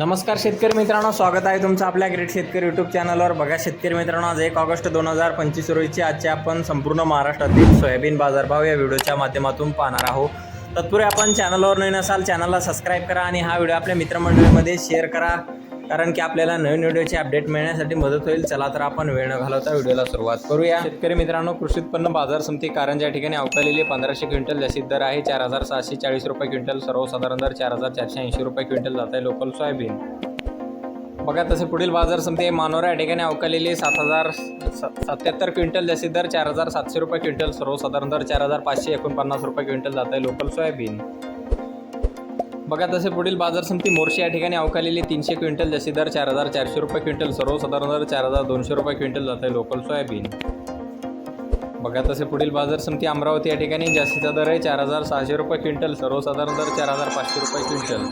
नमस्कार शेतकरी मित्रांनो स्वागत आहे तुमचं आपल्या ग्रेट शेतकरी यूट्यूब चॅनलवर बघा शेतकरी मित्रांनो आज एक ऑगस्ट दोन हजार पंचवीस रोजीची आजचे आपण संपूर्ण महाराष्ट्रातील सोयाबीन बाजारभाव या व्हिडिओच्या माध्यमातून पाहणार आहोत. तत्पूर्वी आपण चॅनलवर नवीन असाल चॅनलला सबस्क्राईब करा आणि हा व्हिडिओ आपल्या मित्रमंडळीमध्ये शेअर करा. कारण की आपल्याला नवीन व्हिडिओची अपडेट मिळण्यासाठी मदत होईल. चला तर आपण वेळ न घालवता व्हिडिओला सुरुवात करूया. शेतकरी मित्रांनो कृषी उत्पन्न बाजार समिती कारण या ठिकाणी अवकालेली पंधराशे क्विंटल जास्तीत दर आहे. चार हजार सहाशे चाळीस रुपये क्विंटल सर्वसाधारण दर चार हजार चारशे ऐंशी रुपये क्विंटल जात आहे लोकल सोयाबीन. बघा तसे पुढील बाजार समिती आहे. मानोरा या ठिकाणी अवकालेली सात हजार सत्याहत्तर क्विंटल जास्तीत दर चार हजार सातशे रुपये क्विंटल सर्वसाधारण दर चार हजार पाचशे एकोणपन्नास रुपये क्विंटल जात आहे लोकल सोयाबीन. बघा तसे पुढील बाजार समिती मोर्शी या ठिकाणी अवकालेली तीनशे क्विंटल जशी दर चार हजार चारशे रुपये क्विंटल सर्वसाधारण दर चार हजार दोनशे रुपये क्विंटल जात आहे लोकल सोयाबीन. बघा तसे पुढील बाजार समिती अमरावती या ठिकाणी जास्तीचा दर आहे चार हजार सहाशे रुपये क्विंटल सर्वसाधारण दर चार हजार पाचशे रुपये क्विंटल.